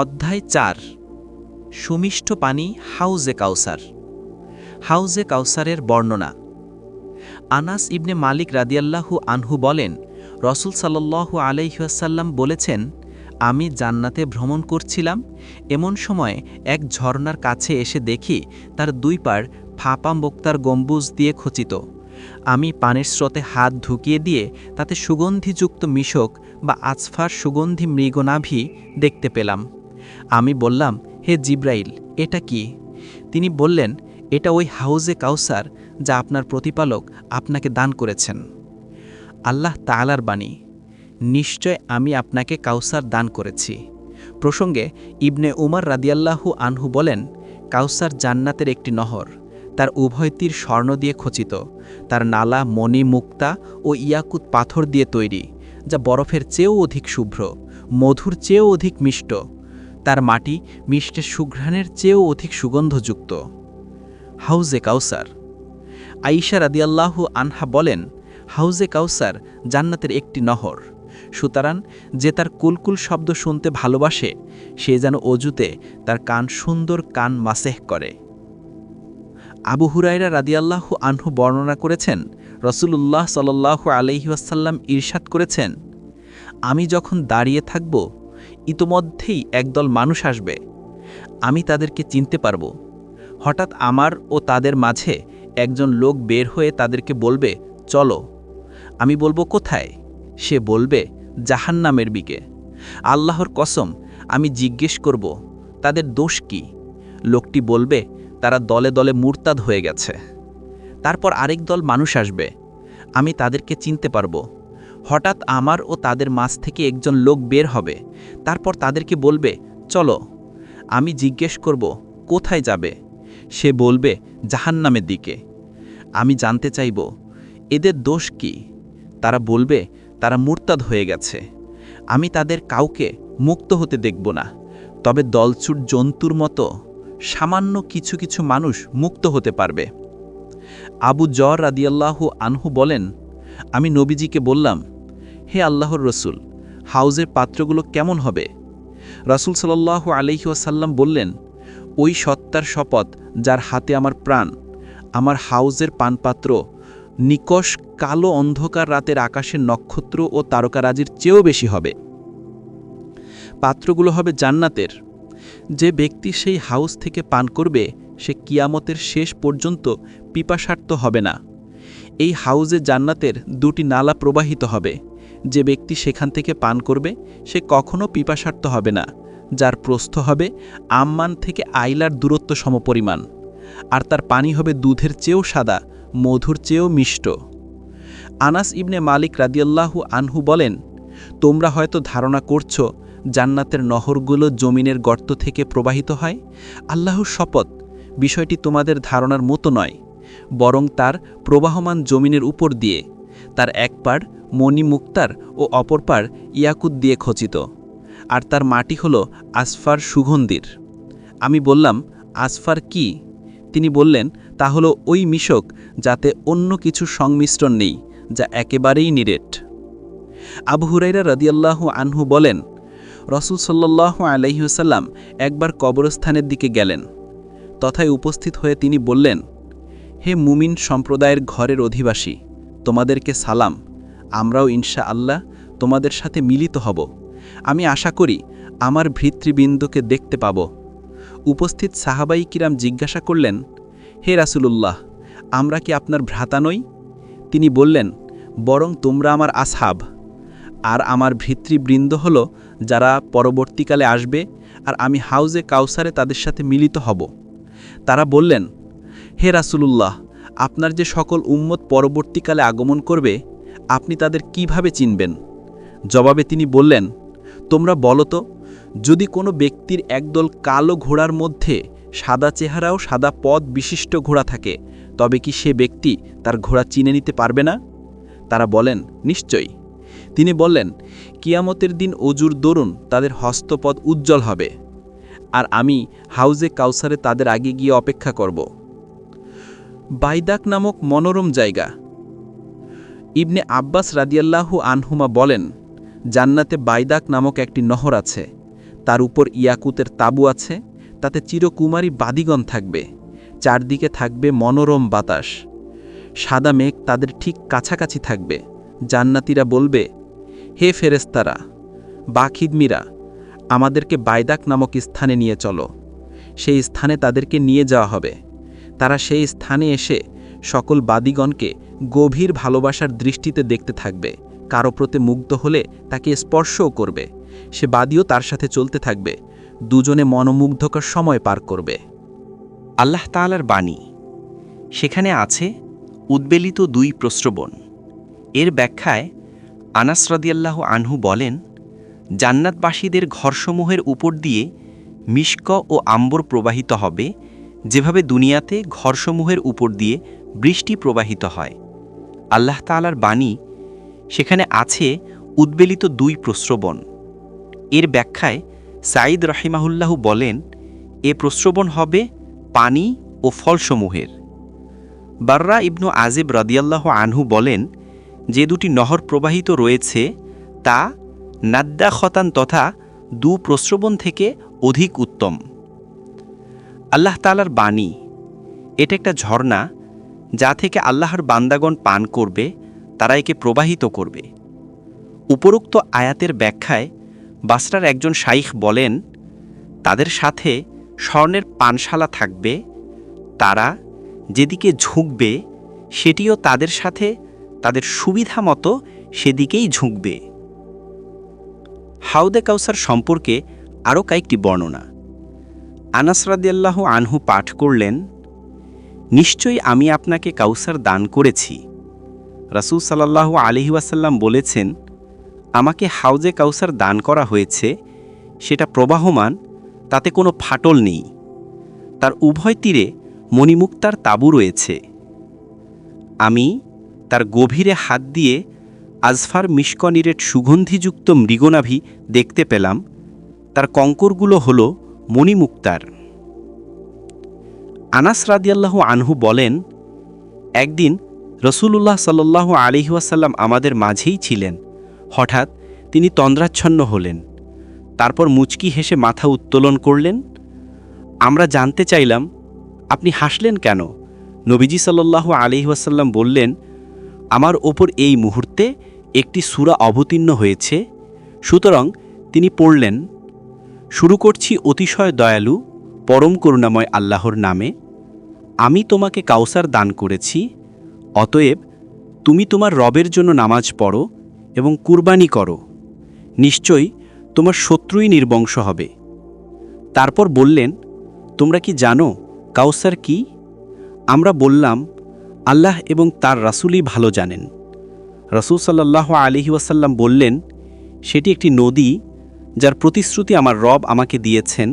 অধ্যায় চার, সুমিষ্ট পানি হাউজে কাউসার। হাউজে কাউসারের বর্ণনা। আনাস ইবনে মালিক রাদিয়াল্লাহু আনহু বলেন, রসুল সাল্লাল্লাহু আলাইহাসাল্লাম বলেছেন, আমি জান্নাতে ভ্রমণ করছিলাম, এমন সময় এক ঝর্ণার কাছে এসে দেখি তার দুই পার ফাঁপা মোক্তার গম্বুজ দিয়ে খচিত। আমি পানির স্রোতে হাত ঢুকিয়ে দিয়ে তাতে সুগন্ধিযুক্ত মিশক বা আজফার সুগন্ধি মৃগনাভি দেখতে পেলাম। আমি বললাম, হে জিব্রাইল, এটা কি? তিনি বললেন, এটা ওই হাউজে কাউসার যা আপনার প্রতিপালক আপনাকে দান করেছেন। আল্লাহ তালার বাণী। নিশ্চয় আমি আপনাকে কাউসার দান করেছি। প্রসঙ্গে ইবনে উমার রাদিয়াল্লাহু আনহু বলেন, কাউসার জান্নাতের একটি নহর, তার উভয় তীর স্বর্ণ দিয়ে খচিত, তার নালা মণি মুক্তা ও ইয়াকুত পাথর দিয়ে তৈরি, যা বরফের চেয়েও অধিক শুভ্র, মধুর চেয়েও অধিক মিষ্ট তার মাটি মিষ্টের সুঘ্রাণের চেয়েও অধিক সুগন্ধযুক্ত। হাউজে কাউসার। আইসা রাদিয়াল্লাহু আনহা বলেন, হাউজে কাউসার জান্নাতের একটি নহর। সুতরাং যে তার কুলকুল শব্দ শুনতে ভালোবাসে, সে যেন অজুতে তার কান সুন্দর কান মাসেহ করে। আবু হুরাইরা রাদিয়াল্লাহু আনহু বর্ণনা করেছেন, রসুলুল্লাহ সাল্লাহু আলহিউসাল্লাম ঈর্ষাদ করেছেন, আমি যখন দাঁড়িয়ে থাকব ইতোমধ্যেই একদল মানুষ আসবে। আমি তাদেরকে চিনতে পারব। হঠাৎ আমার ও তাদের মাঝে একজন লোক বের হয়ে তাদেরকে বলবে, চলো। আমি বলব, কোথায়? সে বলবে, জাহান্নামের বিকে আল্লাহর কসম, আমি জিজ্ঞেস করব, তাদের দোষ কি? লোকটি বলবে, তারা দলে দলে মুরতাদ হয়ে গেছে। তারপর আরেক দল মানুষ আসবে। আমি তাদেরকে চিনতে পারব। হঠাৎ আমার ও তাদের মাঝ থেকে একজন লোক বের হবে। তারপর তাদেরকে বলবে, চলো, আমি জিজ্ঞেস করব, কোথায় যাবে? সে বলবে, জাহান্নামের দিকে। আমি জানতে চাইব, এদের দোষ কি? তারা বলবে, তারা মুরতাদ হয়ে গেছে। আমি তাদের কাউকে মুক্ত হতে দেখব না। তবে দলছুট জন্তুর মতো সামান্য কিছু কিছু মানুষ মুক্ত হতে পারবে। আবু জর রাদিয়াল্লাহু আনহু বলেন আমি নবীজিকে বললাম, হে আল্লাহর রসুল, হাউজের পাত্রগুলো কেমন হবে? রসুল সাল্লাহ আলহিউসাল্লাম বললেন, ওই সত্তার শপথ যার হাতে আমার প্রাণ, আমার হাউজের পানপাত্র, নিকশ কালো অন্ধকার রাতের আকাশের নক্ষত্র ও তারকারাজির চেয়েও বেশি হবে। পাত্রগুলো হবে জান্নাতের। যে ব্যক্তি সেই হাউস থেকে পান করবে, সে কিয়ামতের শেষ পর্যন্ত পিপাসার্থ হবে না। এই হাউজে জান্নাতের দুটি নালা প্রবাহিত হবে। যে ব্যক্তি সেখান থেকে পান করবে, সে কখনও পিপাসার্থ হবে না। যার প্রস্থ হবে আম্মান থেকে আইলার দূরত্ব সমপরিমাণ। আর তার পানি হবে দুধের চেয়েও সাদা, মধুর চেয়েও মিষ্ট। আনাস ইবনে মালিক রাদিয়াল্লাহু আনহু বলেন, তোমরা হয়তো ধারণা করছ, জান্নাতের নহরগুলো জমিনের গর্ত থেকে প্রবাহিত হয়। আল্লাহর শপথ, বিষয়টি তোমাদের ধারণার মতো নয়। বরং তার প্রবাহমান জমিনের উপর দিয়ে, তার এক পাড় মণি মুক্তার ও অপর পাড় ইয়াকুত দিয়ে খচিত। আর তার মাটি হল আসফার সুগন্ধির। আমি বললাম, আসফার কি? তিনি বললেন, তা হলো ওই মিশক যাতে অন্য কিছু সংমিশ্রণ নেই, যা একেবারেই নিরেট। আবু হুরাইরা রদিয়াল্লাহু আনহু বলেন, রসুল সাল্লাহ আলহিউসাল্লাম একবার কবরস্থানের দিকে গেলেন। তথায় উপস্থিত হয়ে তিনি বললেন হে মুমিন সম্প্রদায়ের ঘরের অধিবাসী, তোমাদেরকে সালাম। আমরাও ইনশা আল্লাহ তোমাদের সাথে মিলিত হব। আমি আশা করি আমার ভৃতৃবৃন্দকে দেখতে পাব। উপস্থিত সাহাবাই কিরাম জিজ্ঞাসা করলেন, হে রাসুলুল্লাহ, আমরা কি আপনার ভ্রাতা নই? তিনি বললেন, বরং তোমরা আমার আসহাব। আর আমার ভৃতৃবৃন্দ হল যারা পরবর্তীকালে আসবে, আর আমি হাউজে কাউসারে তাদের সাথে মিলিত হব। তারা বললেন হে রাসুলুল্লাহ, আপনার যে সকল উম্মত পরবর্তীকালে আগমন করবে, আপনি তাদের কীভাবে চিনবেন? জবাবে তিনি বললেন, তোমরা বলো তো, যদি কোনো ব্যক্তির একদল কালো ঘোড়ার মধ্যে সাদা চেহারাও সাদা পদ বিশিষ্ট ঘোড়া থাকে, তবে কি সে ব্যক্তি তার ঘোড়া চিনে নিতে পারবে না? তারা বলেন, নিশ্চয়ই। তিনি বললেন, কিয়ামতের দিন অজুর দরুন তাদের হস্তপদ উজ্জ্বল হবে। আর আমি হাউজে কাউসারে তাদের আগে গিয়ে অপেক্ষা করব। বাইদাক নামক মনোরম জায়গা। ইবনে আব্বাস রাদিয়াল্লাহু আনহুমা বলেন, জান্নাতে বাইদাক নামক একটি নহর আছে। তার উপর ইয়াকুতের তাবু আছে, তাতে চিরকুমারী বাদিগণ থাকবে। চারদিকে থাকবে মনোরম বাতাস। সাদা মেঘ তাদের ঠিক কাছাকাছি থাকবে। জান্নাতিরা বলবে, হে ফেরেস্তারা বাখিদমিরা, আমাদেরকে বাইদাক নামক স্থানে নিয়ে চলো। সেই স্থানে তাদেরকে নিয়ে যাওয়া হবে। তারা সেই স্থানে এসে সকল বাদীগণকে গভীর ভালোবাসার দৃষ্টিতে দেখতে থাকবে, কারও প্রতি মুগ্ধ হলে তাকে স্পর্শও করবে। সে বাদীও তার সাথে চলতে থাকবে, দুজনে মনোমুগ্ধকর সময় পার করবে। আল্লাহ তাআলার বাণী। সেখানে আছে উদ্বেলিত দুই প্রস্রবণ। এর ব্যাখ্যায় আনাস রাদিয়াল্লাহু আনহু বলেন, জান্নাতবাসীদের ঘরসমূহের উপর দিয়ে মিষ্ক ও আম্বর প্রবাহিত হবে যেভাবে দুনিয়াতে ঘরসমূহের উপর দিয়ে বৃষ্টি প্রবাহিত হয়। আল্লাহ তাআলার বাণী সেখানে আছে উদ্বেলিত দুই প্রস্রবণ এর ব্যাখ্যায় সাঈদ রহিমাহুল্লাহু বলেন, এ প্রস্রবণ হবে পানি ও ফলসমূহের। বাররা ইবনু আজিব রাদিয়াল্লাহ আনহু বলেন, যে দুটি নহর প্রবাহিত রয়েছে, তা নাদ্দা খতান তথা দু প্রস্রবণ থেকে অধিক উত্তম। আল্লাহ তালার বাণী। এটা একটা ঝর্ণা যা থেকে আল্লাহর বান্দাগণ পান করবে, তারা একে প্রবাহিত করবে। উপরোক্ত আয়াতের ব্যাখ্যায় বাসরার একজন শাইখ বলেন, তাদের সাথে স্বর্ণের পানশালা থাকবে, তারা যেদিকে ঝুঁকবে, সেটিও তাদের সাথে, তাদের সুবিধা মতো সেদিকেই ঝুঁকবে। হাউদে কাউসার সম্পর্কে আরও কয়েকটি বর্ণনা। আনাস রাদিয়াল্লাহু আনহু পাঠ করলেন, নিশ্চয়ই আমি আপনাকে কাউসার দান করেছি। রাসূল সাল্লাল্লাহু আলহি ওয়াসাল্লাম বলেছেন, আমাকে হাউজে কাউসার দান করা হয়েছে, সেটা প্রবাহমান, তাতে কোনো ফাটল নেই। তার উভয় তীরে মণিমুক্তার তাঁবু রয়েছে। আমি তার গভীরে হাত দিয়ে আজফার মিসকনিরেট সুগন্ধিযুক্ত মৃগনাভি দেখতে পেলাম। তার কঙ্করগুলো হল মণিমুক্তার আনাস রাদিয়াল্লাহু আনহু বলেন, একদিন রসুলুল্লাহ সাল্লাহ আলিহাসাল্লাম আমাদের মাঝেই ছিলেন। হঠাৎ তিনি তন্দ্রাচ্ছন্ন হলেন। তারপর মুচকি হেসে মাথা উত্তোলন করলেন। আমরা জানতে চাইলাম, আপনি হাসলেন কেন? নবীজি সাল্লাহ আলিহাসাল্লাম বললেন, আমার ওপর এই মুহূর্তে একটি সুরা অবতীর্ণ হয়েছে। সুতরাং তিনি পড়লেন শুরু করছি অতিশয় দয়ালু, পরম করুণাময় আল্লাহর নামে। আমি তোমাকে কাউসার দান করেছি, অতএব তুমি তোমার রবের জন্য নামাজ পড়ো এবং কুরবানি করো। নিশ্চয়ই তোমার শত্রুই নির্বংশ হবে। তারপর বললেন, তোমরা কি জানো কাউসার কি? আমরা বললাম, আল্লাহ এবং তার রাসূলই ভালো জানেন। রসুল সাল্লাহ ওয়াসাল্লাম বললেন, সেটি একটি নদী যার প্রতিশ্রুতি আমার রব আমাকে দিয়েছেন,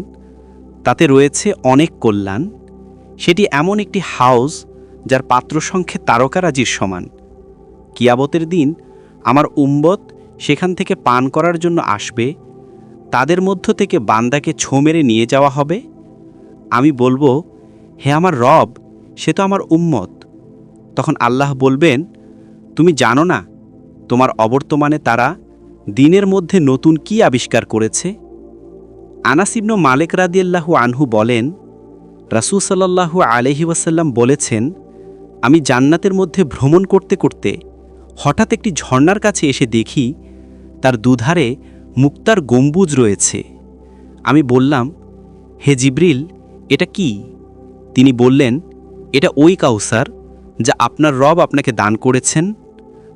তাতে রয়েছে অনেক কল্যাণ। সেটি এমন একটি হাউস যার পাত্র সংখ্যে তারকারাজির সমান। কিয়াবতের দিন আমার উম্বত সেখান থেকে পান করার জন্য আসবে, তাদের মধ্য থেকে বান্দাকে ছো মেরে নিয়ে যাওয়া হবে। আমি বলব, হে আমার রব, সে তো আমার উম্মত। তখন আল্লাহ বলবেন, তুমি জানো না, তোমার অবর্তমানে তারা দিনের মধ্যে নতুন কি আবিষ্কার করেছে? আনাসিবন মালেক রাদিয়াল্লাহু আনহু বলেন, রাসুল সাল্লাহু আলহি ওয়াসাল্লাম বলেছেন, আমি জান্নাতের মধ্যে ভ্রমণ করতে করতে হঠাৎ একটি ঝর্ণার কাছে এসে দেখি তার দুধারে মুক্তার গম্বুজ রয়েছে। আমি বললাম, হে জিব্রিল, এটা কি? তিনি বললেন, এটা ওই কাউসার যা আপনার রব আপনাকে দান করেছেন।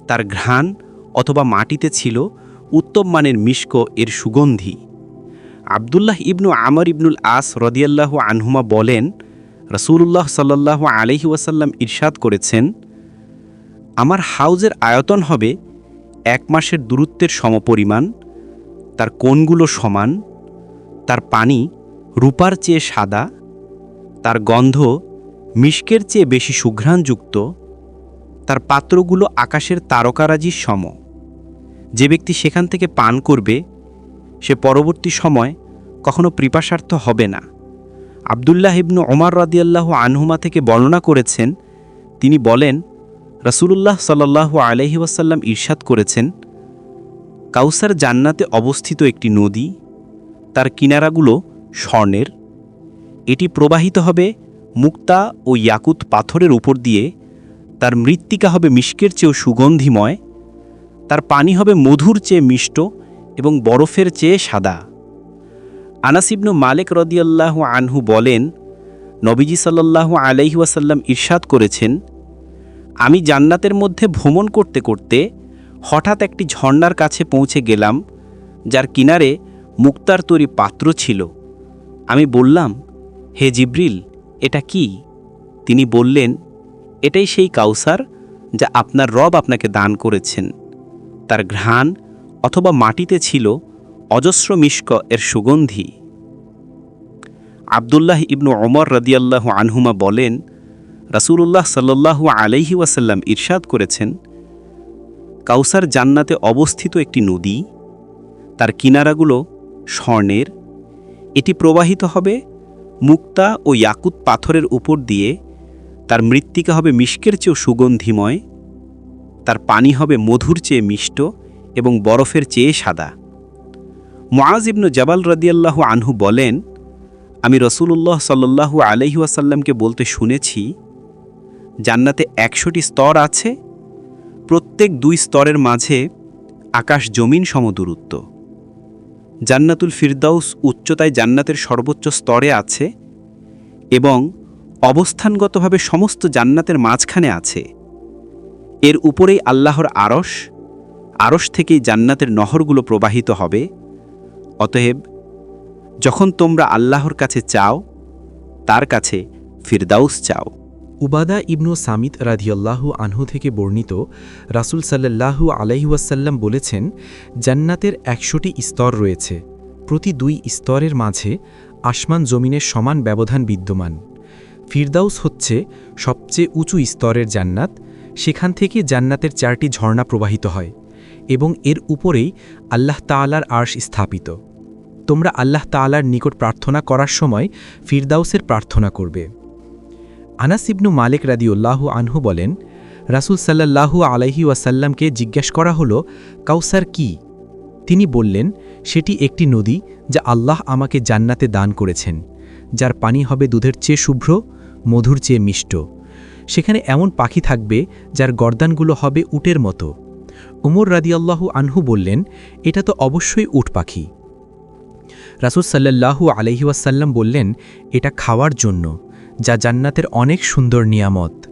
তার ঘ্রাণ অথবা মাটিতে ছিল উত্তম মানের মিষ্ক এর সুগন্ধি। আবদুল্লাহ ইবনু আমর ইবনুল আস রদিয়াল্লাহু আনহুমা বলেন রসুল্লাহ সাল্লাহ আলহি ওয়াসাল্লাম ইরশাদ করেছেন, আমার হাউজের আয়তন হবে এক মাসের দূরত্বের সমপরিমাণ, তার কোণগুলো সমান, তার পানি রূপার চেয়ে সাদা, তার গন্ধ মিষ্কের চেয়ে বেশি সুঘ্রাণযুক্ত, তার পাত্রগুলো আকাশের তারকারাজির সম। যে ব্যক্তি সেখান থেকে পান করবে, সে পরবর্তী সময় কখনো কৃপাসার্থ হবে না। আবদুল্লাহ ইবনু ওমর রাদিয়াল্লাহ আনহুমা থেকে বর্ণনা করেছেন, তিনি বলেন, রসুলুল্লাহ সাল্লাহু আলহি ওয়াসাল্লাম ঈর্ষাদ করেছেন, কাউসার জান্নাতে অবস্থিত একটি নদী, তার কিনারাগুলো স্বর্ণের, এটি প্রবাহিত হবে মুক্তা ও ইয়াকুত পাথরের উপর দিয়ে, তার মৃত্তিকা হবে মিষ্কের চেয়েও সুগন্ধিময় তার পানি হবে মধুর চেয়ে মিষ্ট এবং বরফের চেয়ে সাদা। আনাসিবনু মালিক রদিয়াল্লাহু আনহু বলেন, নবীজি সাল্লাল্লাহু আলাইহি ওয়াসাল্লাম ইরশাদ করেছেন, আমি জান্নাতের মধ্যে ভ্রমণ করতে করতে হঠাৎ একটি ঝর্ণার কাছে পৌঁছে গেলাম, যার কিনারে মুক্তার তৈরি পাত্র ছিল। আমি বললাম, হে জিব্রিল, এটা কি? তিনি বললেন, এটাই সেই কাউসার যা আপনার রব আপনাকে দান করেছেন। তার ঘ্রাণ অথবা মাটিতে ছিল অজস্র মিষ্ক এর সুগন্ধি। আবদুল্লাহ ইবনু অমর রদিয়াল্লাহ আনহুমা বলেন, রাসূলুল্লাহ সাল্লাল্লাহু আলাইহি ওয়াসাল্লাম ইরশাদ করেছেন, কাউসার জান্নাতে অবস্থিত একটি নদী, তার কিনারাগুলো স্বর্ণের, এটি প্রবাহিত হবে মুক্তা ও ইয়াকুত পাথরের উপর দিয়ে, তার মৃত্তিকা হবে মিষ্কের চেয়েও সুগন্ধিময় তার পানি হবে মধুর চেয়ে মিষ্ট এবং বরফের চেয়ে সাদা। মুআজ ইবনু জাবাল রদিয়াল্লাহু আনহু বলেন, আমি রসুলুল্লাহ সাল্লাল্লাহু আলহি ওয়াসাল্লামকে বলতে শুনেছি, জান্নাতে একশোটি স্তর আছে, প্রত্যেক দুই স্তরের মাঝে আকাশ জমিন সমদূরত্ব। জান্নাতুল ফিরদাউস উচ্চতায় জান্নাতের সর্বোচ্চ স্তরে আছে এবং অবস্থানগতভাবে সমস্ত জান্নাতের মাঝখানে আছে। এর উপরেই আল্লাহর আরশ আরশ থেকেই জান্নাতের নহরগুলো প্রবাহিত হবে। অতএব, যখন তোমরা আল্লাহর কাছে চাও, তার কাছে ফিরদাউস চাও। উবাদা ইবনু সামিত রাধিয়াল্লাহু আনহু থেকে বর্ণিত রাসুল সাল্লাল্লাহু আলাইহাসাল্লাম বলেছেন, জান্নাতের একশোটি স্তর রয়েছে। প্রতি দুই স্তরের মাঝে আসমান জমিনের সমান ব্যবধান বিদ্যমান। ফিরদাউস হচ্ছে সবচেয়ে উঁচু স্তরের জান্নাত সেখান থেকে জান্নাতের চারটি ঝর্ণা প্রবাহিত হয় এবং এর উপরেই আল্লাহ তাআলার আর্শ স্থাপিত। তোমরা আল্লাহ তাআলার নিকট প্রার্থনা করার সময় ফিরদাউসের প্রার্থনা করবে। আনাস ইবনু মালিক রাদিউল্লাহু আনহু বলেন, রাসূল সাল্লাল্লাহু আলাইহি ওয়াসাল্লামকে জিজ্ঞেস করা হলো, কাউসার কি? তিনি বললেন, সেটি একটি নদী যা আল্লাহ আমাকে জান্নাতে দান করেছেন, যার পানি হবে দুধের চেয়ে শুভ্র, মধুর চেয়ে মিষ্ট। সেখানে এমন পাখি থাকবে যার গর্দানগুলো হবে উটের মতো। উমর রাদিয়াল্লাহু আনহু বললেন, এটা তো অবশ্যই উট পাখি। রাসূল সাল্লাল্লাহু আলাইহি ওয়াসাল্লাম বললেন, এটা খাওয়ার জন্য, যা জান্নাতের অনেক সুন্দর নিয়ামত।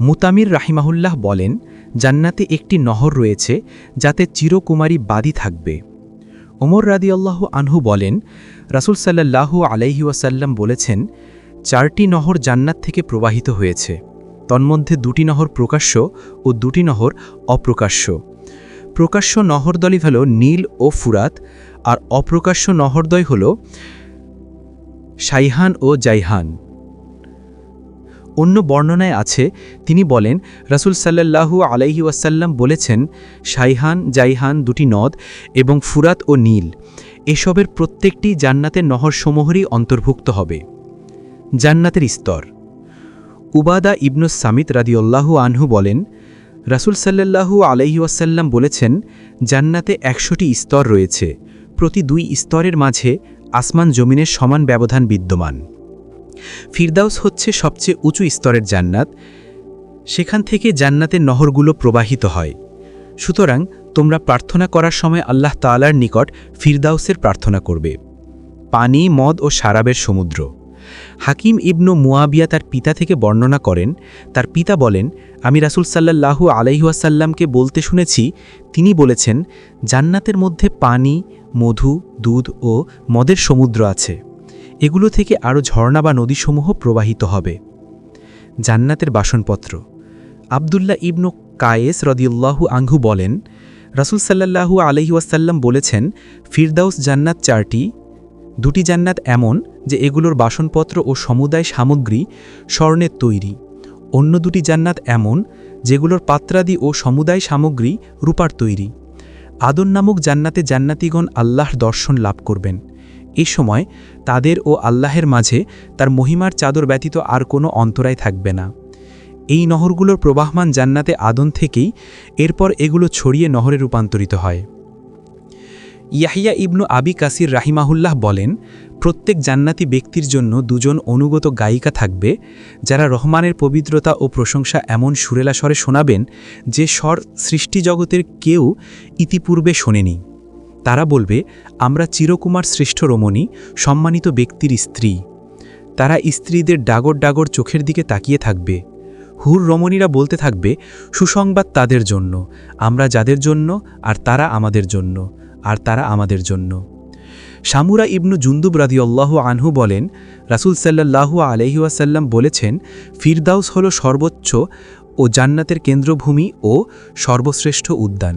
মুতামির রাহিমাহুল্লাহ বলেন, জান্নাতে একটি নহর রয়েছে, যাতে চিরকুমারী বাদী থাকবে। ওমর রাদিয়াল্লাহু আনহু বলেন, রাসূল সাল্লাল্লাহু আলাইহি বলেছেন চারটি নহর জান্নাত থেকে প্রবাহিত হয়েছে। তন্মধ্যে দুটি নহর প্রকাশ্য ও দুটি নহর অপ্রকাশ্য। প্রকাশ্য নহরদলই হল নীল ও ফুরাত, আর অপ্রকাশ্য নহরদয় হল সাইহান ও জাইহান। অন্য বর্ণনায় আছে, তিনি বলেন, রাসূল সাল্লাল্লাহু আলাইহি ওয়াসাল্লাম বলেছেন, সাইহান, জাইহান দুটি নদ এবং ফুরাত ও নীল, এসবের প্রত্যেকটি জান্নাতের নহরসমূহেরই অন্তর্ভুক্ত হবে। জান্নাতের স্তর। উবাদা ইবনু সামিত রাদিউল্লাহু আনহু বলেন, রাসূল সাল্লাল্লাহু আলাইহি ওয়াসাল্লাম বলেছেন, জান্নাতে একশোটি স্তর রয়েছে। প্রতি দুই স্তরের মাঝে আসমান জমিনের সমান ব্যবধান বিদ্যমান। ফিরদাউস হচ্ছে সবচেয়ে উঁচু স্তরের জান্নাত। সেখান থেকে জান্নাতের নহরগুলো প্রবাহিত হয়। সুতরাং তোমরা প্রার্থনা করার সময় আল্লাহ তালার নিকট ফিরদাউসের প্রার্থনা করবে। পানি, মদ ও সারাবের সমুদ্র। হাকিম ইবনু মুয়াবিয়া তার পিতা থেকে বর্ণনা করেন, তার পিতা বলেন, আমি রাসূল সাল্লাল্লাহু আলাইহাসাল্লামকে বলতে শুনেছি, তিনি বলেছেন, জান্নাতের মধ্যে পানি, মধু, দুধ ও মদের সমুদ্র আছে। এগুলো থেকে আরও ঝর্ণা বা নদীসমূহ প্রবাহিত হবে। জান্নাতের বাসনপত্র। আবদুল্লাহ ইবনু কায়েস রদিউল্লাহু আঙ্ঘু বলেন, রাসূল সাল্লাল্লাহু আলহি ওয়াসাল্লাম বলেছেন, ফিরদাউস জান্নাত চারটি দুটি জান্নাত এমন যে এগুলোর বাসনপত্র ও সমুদায় সামগ্রী স্বর্ণের তৈরি। অন্য দুটি জান্নাত এমন যেগুলোর পাত্রাদি ও সমুদায় সামগ্রী রূপার তৈরি। আদন নামক জান্নাতে জান্নাতিগণ আল্লাহর দর্শন লাভ করবেন। এ সময় তাদের ও আল্লাহের মাঝে তার মহিমার চাদর ব্যতীত আর কোনো অন্তরায় থাকবে না। এই নহরগুলোর প্রবাহমান জান্নাতে আদন থেকেই এরপর এগুলো ছড়িয়ে নহরে রূপান্তরিত হয়। ইয়াহিয়া ইবনু আবি কাসির রাহিমাহুল্লাহ বলেন, প্রত্যেক জান্নাতি ব্যক্তির জন্য দুজন অনুগত গায়িকা থাকবে, যারা রহমানের পবিত্রতা ও প্রশংসা এমন সুরেলা স্বরে শোনাবেন যে স্বর সৃষ্টিজগতের কেউ ইতিপূর্বে শোনেনি। তারা বলবে, আমরা চিরকুমার শ্রেষ্ঠ রমণী, সম্মানিত ব্যক্তির স্ত্রী। তারা স্ত্রীদের ডাগর ডাগর চোখের দিকে তাকিয়ে থাকবে। হুর রমণীরা বলতে থাকবে, সুসংবাদ তাদের জন্য, আমরা যাদের জন্য আর তারা আমাদের জন্য। আর তারা আমাদের জন্য। শামুরা ইবনু জুন্দুব রাদিউল্লাহ আনহু বলেন, রাসুল সাল্লাহ আলহিউসাল্লাম বলেছেন, ফিরদাউস হল সর্বোচ্চ ও জান্নাতের কেন্দ্রভূমি ও সর্বশ্রেষ্ঠ উদ্যান।